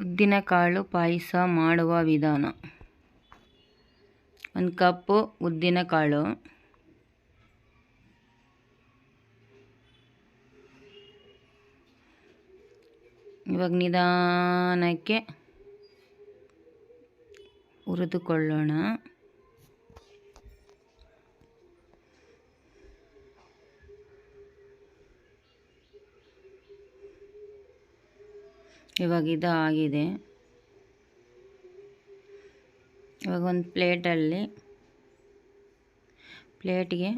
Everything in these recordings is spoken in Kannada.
ಉದ್ದಿನಕಾಳು ಪಾಯಸ ಮಾಡುವ ವಿಧಾನ. ಒಂದು ಕಪ್ಪು ಉದ್ದಿನಕಾಳು. ಇವಾಗ ನಿಧಾನಕ್ಕೆ ಹುರಿದುಕೊಳ್ಳೋಣ. ಇವಾಗ ಇದು ಆಗಿದೆ. ಇವಾಗ ಒಂದು ಪ್ಲೇಟಲ್ಲಿ, ಪ್ಲೇಟ್ಗೆ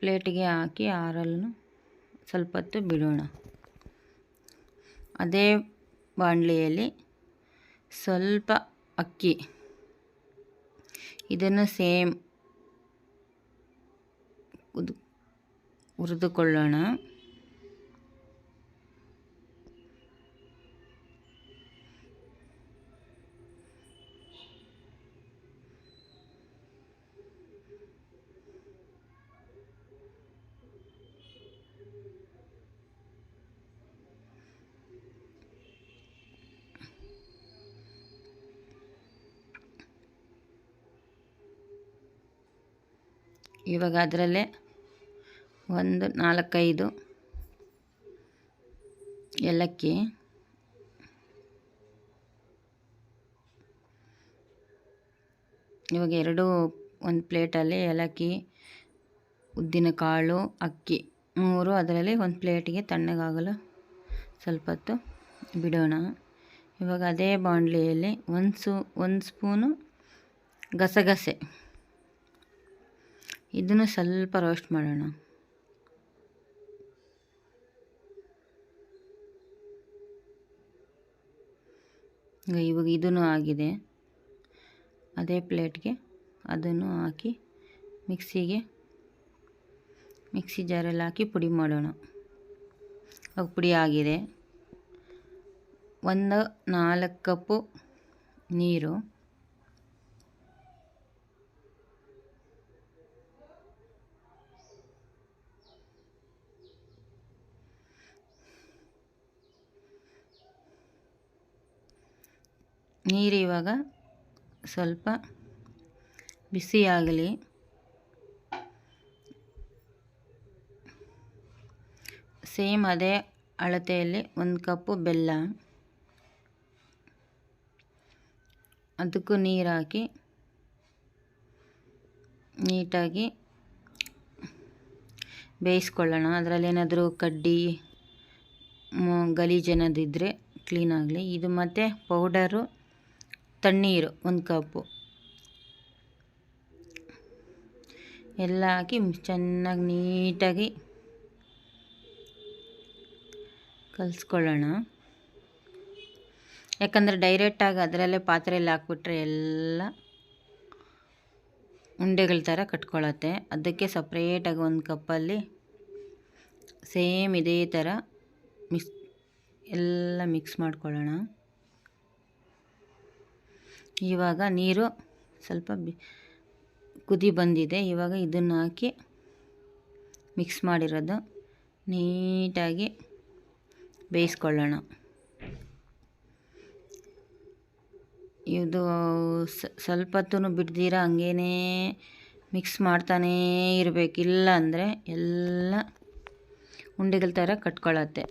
ಪ್ಲೇಟಿಗೆ ಹಾಕಿ ಆರಲ್ಲೂ ಸ್ವಲ್ಪ ಹೊತ್ತು ಬಿಡೋಣ. ಅದೇ ಬಾಣಲೆಯಲ್ಲಿ ಸ್ವಲ್ಪ ಅಕ್ಕಿ. ಇದನ್ನು ಸೇಮ್ ಉದ್ ಹುರಿದುಕೊಳ್ಳೋಣ. ಇವಾಗ ಅದರಲ್ಲೇ ಒಂದು ನಾಲ್ಕೈದು ಏಲಕ್ಕಿ. ಇವಾಗ ಎರಡು, ಒಂದು ಪ್ಲೇಟಲ್ಲಿ ಏಲಕ್ಕಿ ಉದ್ದಿನಕಾಳು ಅಕ್ಕಿ ಮೂರು. ಅದರಲ್ಲಿ ಒಂದು ಪ್ಲೇಟಿಗೆ ತಣ್ಣಗಾಗಲು ಸ್ವಲ್ಪ ಹೊತ್ತು ಬಿಡೋಣ. ಇವಾಗ ಅದೇ ಬಾಂಡ್ಲಿಯಲ್ಲಿ ಒಂದು ಸೂ, ಒಂದು ಸ್ಪೂನು ಗಸಗಸೆ. ಇದನ್ನು ಸ್ವಲ್ಪ ರೋಸ್ಟ್ ಮಾಡೋಣ. ಇವಾಗ ಇದೂ ಆಗಿದೆ. ಅದೇ ಪ್ಲೇಟ್ಗೆ ಅದನ್ನು ಹಾಕಿ ಮಿಕ್ಸಿಗೆ, ಮಿಕ್ಸಿ ಜಾರಲ್ಲಿ ಹಾಕಿ ಪುಡಿ ಮಾಡೋಣ. ಅವಾಗ ಪುಡಿ ಆಗಿದೆ. ಒಂದು ನಾಲ್ಕು ಕಪ್ಪು ನೀರು. ನೀರು ಇವಾಗ ಸ್ವಲ್ಪ ಬಿಸಿಯಾಗಲಿ. ಸೇಮ್ ಅದೇ ಅಳತೆಯಲ್ಲಿ ಒಂದು ಕಪ್ಪು ಬೆಲ್ಲ. ಅದಕ್ಕೂ ನೀರು ಹಾಕಿ ನೀಟಾಗಿ ಬೇಯಿಸ್ಕೊಳ್ಳೋಣ. ಅದರಲ್ಲಿ ಏನಾದರೂ ಕಡ್ಡಿ ಗಲೀಜೇನಾದಿದ್ದರೆ ಕ್ಲೀನಾಗಲಿ ಇದು ಮತ್ತು ಪೌಡರು ತಣ್ಣೀರು, ಒಂದು ಕಪ್ಪು. ಎಲ್ಲ ಹಾಕಿ ಚೆನ್ನಾಗಿ ನೀಟಾಗಿ ಕಲಿಸ್ಕೊಳ್ಳೋಣ. ಯಾಕಂದರೆ ಡೈರೆಕ್ಟಾಗಿ ಅದರಲ್ಲೇ ಪಾತ್ರೆಯಲ್ಲಿ ಹಾಕ್ಬಿಟ್ರೆ ಎಲ್ಲ ಉಂಡೆಗಳ ಥರ ಕಟ್ಕೊಳತ್ತೆ ಅದಕ್ಕೆ ಸಪ್ರೇಟಾಗಿ ಒಂದು ಕಪ್ಪಲ್ಲಿ ಸೇಮ್ ಇದೇ ಥರ ಮಿಕ್ಸ್ ಎಲ್ಲ ಮಿಕ್ಸ್ ಮಾಡ್ಕೊಳ್ಳೋಣ. ಇವಾಗ ನೀರು ಸ್ವಲ್ಪ ಬಿ ಕುದಿ ಬಂದಿದೆ. ಇವಾಗ ಇದನ್ನು ಹಾಕಿ ಮಿಕ್ಸ್ ಮಾಡಿರೋದು. ನೀಟಾಗಿ ಬೇಯಿಸ್ಕೊಳ್ಳೋಣ. ಇದು ಸ್ವಲ್ಪ ಹೊತ್ತು ಬಿಡ್ದಿರ ಹಂಗೇ ಮಿಕ್ಸ್ ಮಾಡ್ತಾನೇ ಇರಬೇಕಿಲ್ಲ ಅಂದರೆ ಎಲ್ಲ ಉಂಡೆಗಳ ಥರ ಕಟ್ಕೊಳ್ಳತ್ತೆ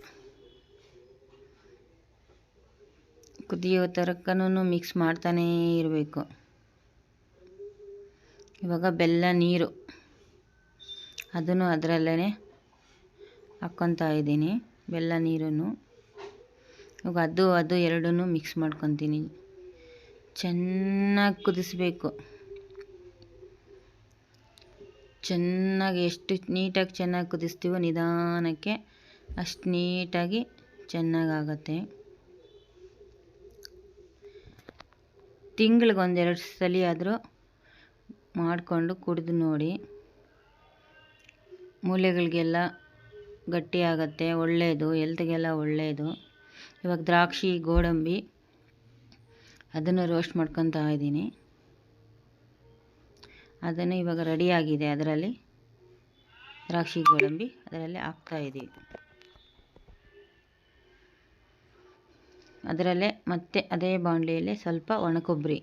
ಕುದಿಯೋ ತನಕನೂ ಮಿಕ್ಸ್ ಮಾಡ್ತಾನೇ ಇರಬೇಕು. ಇವಾಗ ಬೆಲ್ಲ, ನೀರು ಅದನ್ನು ಅದರಲ್ಲೇ ಹಾಕ್ಕೊತಾ ಇದ್ದೀನಿ. ಬೆಲ್ಲ, ನೀರನ್ನು. ಇವಾಗ ಅದು ಅದು ಎರಡೂ ಮಿಕ್ಸ್ ಮಾಡ್ಕೊತೀನಿ. ಚೆನ್ನಾಗಿ ಕುದಿಸ್ಬೇಕು. ಚೆನ್ನಾಗಿ ಎಷ್ಟು ನೀಟಾಗಿ ಚೆನ್ನಾಗಿ ಕುದಿಸ್ತೀವೋ ನಿಧಾನಕ್ಕೆ ಅಷ್ಟು ನೀಟಾಗಿ ಚೆನ್ನಾಗಾಗತ್ತೆ. ತಿಂಗ್ಳಿಗೆ ಒಂದೆರಡು ಸಲ ಆದರೂ ಮಾಡಿಕೊಂಡು ಕುಡಿದು ನೋಡಿ. ಮೂಲೆಗಳಿಗೆಲ್ಲ ಗಟ್ಟಿಯಾಗತ್ತೆ ಒಳ್ಳೆಯದು ಎಲ್ತ್ಗೆಲ್ಲ ಒಳ್ಳೆಯದು ಇವಾಗ ದ್ರಾಕ್ಷಿ, ಗೋಡಂಬಿ, ಅದನ್ನು ರೋಸ್ಟ್ ಮಾಡ್ಕೊತಾ ಇದ್ದೀನಿ. ಅದನ್ನು ಇವಾಗ ರೆಡಿಯಾಗಿದೆ ಅದರಲ್ಲಿ. ದ್ರಾಕ್ಷಿ, ಗೋಡಂಬಿ ಅದರಲ್ಲಿ ಹಾಕ್ತಾ ಅದರಲ್ಲೇ ಮತ್ತೆ ಅದೇ ಬಾಣಲೆಯಲ್ಲೇ ಸ್ವಲ್ಪ ಒಣಕೊಬ್ಬರಿ.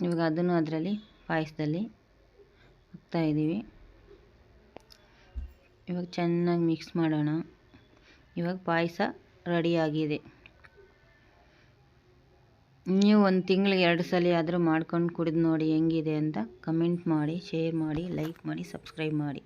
ಇವಾಗ ಅದನ್ನು ಅದರಲ್ಲಿ ಪಾಯಸದಲ್ಲಿ ಹಾಕ್ತಾ ಇದ್ದೀವಿ. ಇವಾಗ ಚೆನ್ನಾಗಿ ಮಿಕ್ಸ್ ಮಾಡೋಣ. ಇವಾಗ ಪಾಯಸ ರೆಡಿಯಾಗಿದೆ ನೀವು ಒಂದು ತಿಂಗಳಿಗೆ ಎರಡು ಸಲ ಆದರೂ ಮಾಡ್ಕೊಂಡು ಕುಡಿದು ನೋಡಿ ಹೆಂಗಿದೆ ಅಂತ ಕಮೆಂಟ್ ಮಾಡಿ, ಶೇರ್ ಮಾಡಿ, ಲೈಕ್ ಮಾಡಿ, ಸಬ್ಸ್ಕ್ರೈಬ್ ಮಾಡಿ.